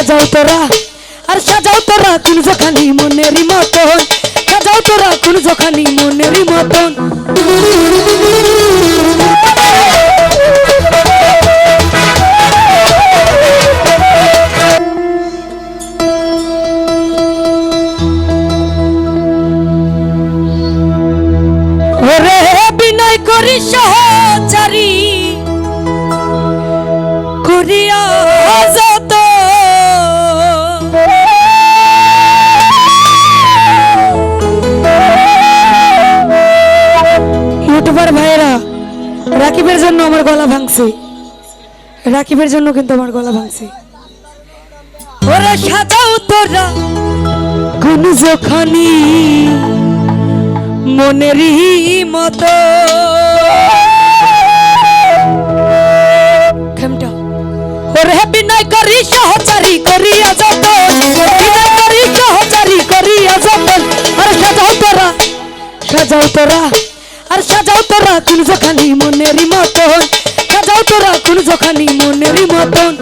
সাজাও তোরা, আর সাজাও তোরা কোন যখানি মনেরই মতন। সাজাও তোরা কোন যখানি মনেরই মতন। রাকিবের জন্য আমার গলা ভাঙছে। রাকিবের জন্য কিন্তু আমার গলা ভাঙছে। ওরা সাজাও তোরা, কোন যখানি মনেরই মতো। ওরে করি, সহচারী বিনয় করি, সহচারী করিয়া যত আর সাজাও তোরা সাজাও তোরা। আর সাজাও তোরা কোন যখানি মনেরই মতন। সাজাও তোরা কোন যখানি মনেরই মতন।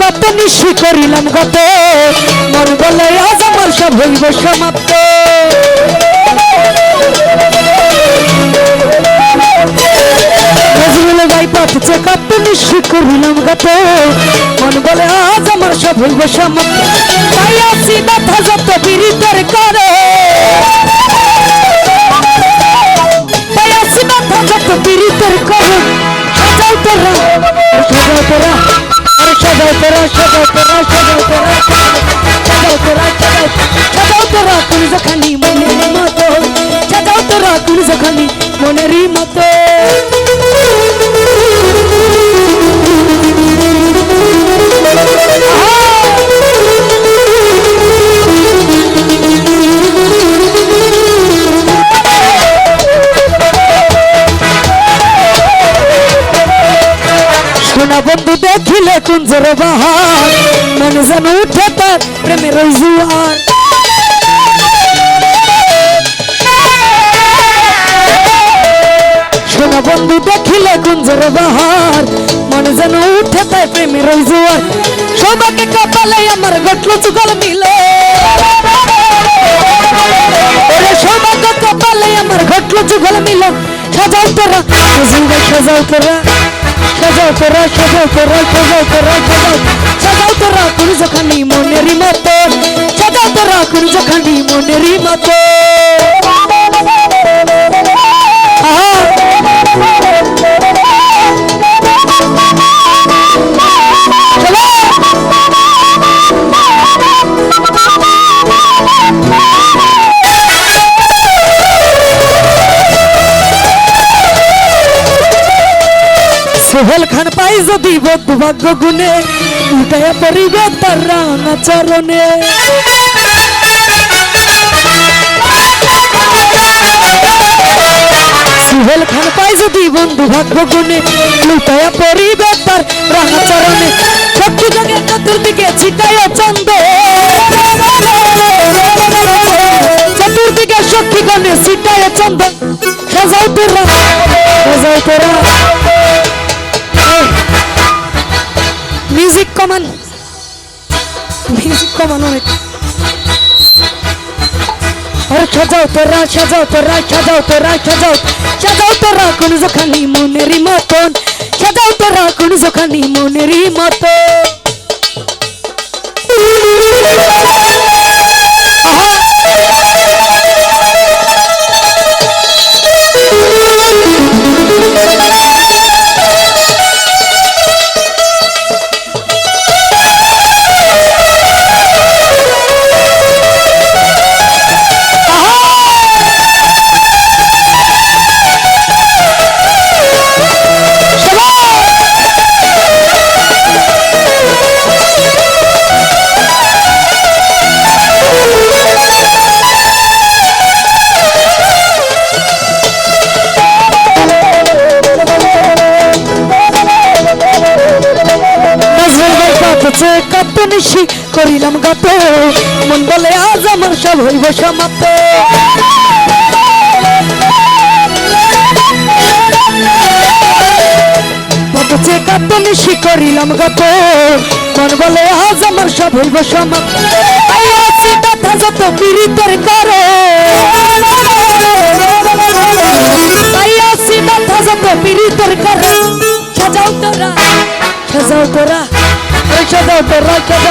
কত নিশ্চয় করিলাম গত। মন বলে আজ আমার সব হইব সমাপ্ত। ভাই পথে কত নিশ্চয় করিলাম গত। মন বলে, আজ আমার সব হইব সমাপ্ত তাই আসি ব্যথা যত পীড়িতের করে। তাই আসি ব্যথা যত পীড়িতের করে। সাজাও তোরা সাজাও তোরা, আরে সাজাও তোরা সাজাও তোরা সাজাও তোরা সাজাও তোরা সাজাও তোরা মনেরই মতো। সোনা বন্ধু দেখিলে কুঞ্জর বাহার। মন যেন উঠে তার প্রেমের জুয়ার। সোনা বন্ধু দেখিলে কুঞ্জর বাহার। মন যেন উঠে তাই প্রেমের জুয়ার। সৌভাগ্য কপালে আমার ঘটলো চুগল মিলে। ওরে সৌভাগ্য কপালে আমার ঘটলো যুগল মিল। সাজাও তোরা সাজাও তোরা। সাজাও তোরা সাজাও তোরা সাজাও তোরা সাজাও সাজাও তোরা কোন যখানি মনেরই মতো সাজাও তোরা কোন যখানি মনেরই মতো সোহেল খান পাই যদি বদ্ধ ভাগ্য গুণে উঠায় পরিবে তার রানা চরণে সোহেল খান পাই যদি বন্ধু ভাগ্য গুণে লুটায় পরিবে তার রানা চরণে শক্তি জগের চতুর্দিকে ছিটায় চন্দ চতুর্দিকে শক্তি গণে ছিটায় চন্দ সাজাও তোরা সাজাও তোরা। কমান। মিউজিক কমান অনেক। আরে সাজাও তোরা সাজাও তোরা সাজাও তোরা, সাজাও। সাজাও তোরা কোন যখানি মনেরই মতন। সাজাও তোরা কোন যখানি মনেরই মতন। নিশি করিলাম গাত। মন বলে আজ আমার সব হইব সমাপ্ত। নিশি করিলাম গত, মন বলে আজ আমার সব হইব সমাপ্ত। যত পীড়িতের করে।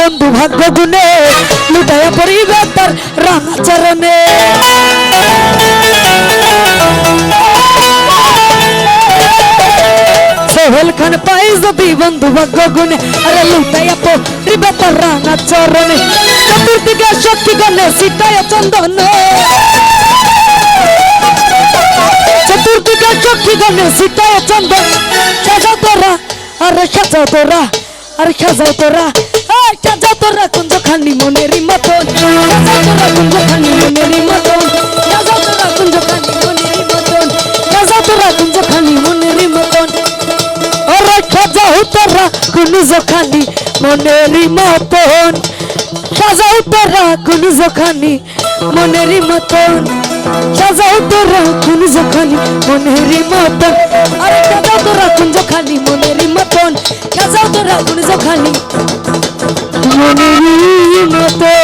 বন্ধু ভাগ্য গুনে লুটায়া পরিবার তার রামাচরণে সোহেল খান পাই যদি বন্ধু ভাগ্য গুনে আরে লুটায়া পরিবার তার রামাচরণে চতুর্দিকে শক্তি গণে সীতায় চন্দন চতুর্দিকে শক্তি গণে সীতায় চন্দন সাজা তোরা আরে সাজা তোরা আরে সাজাও তোরা এই সাজাও তোরা কুঞ্জ খানি মনেরই মতন। সাজাও তোরা কুঞ্জ খানি মনেরই মতন। সাজাও তোরা কুঞ্জ খানি মনেরই মতন। সাজাও তোরা কুঞ্জ খানি মনেরই মতন। ওরে সাজাও তোরা কুঞ্জ খানি মনেরই মতন। সাজাও তোরা কুঞ্জ খানি মনেরই মতন। সাজাও তোরা কুঞ্জ খানি মনেরই মতন। আরে সাজাও তোরা কুঞ্জ খানি মনেরই মতন। সাজাও তোরা কুঞ্জ মনের মতো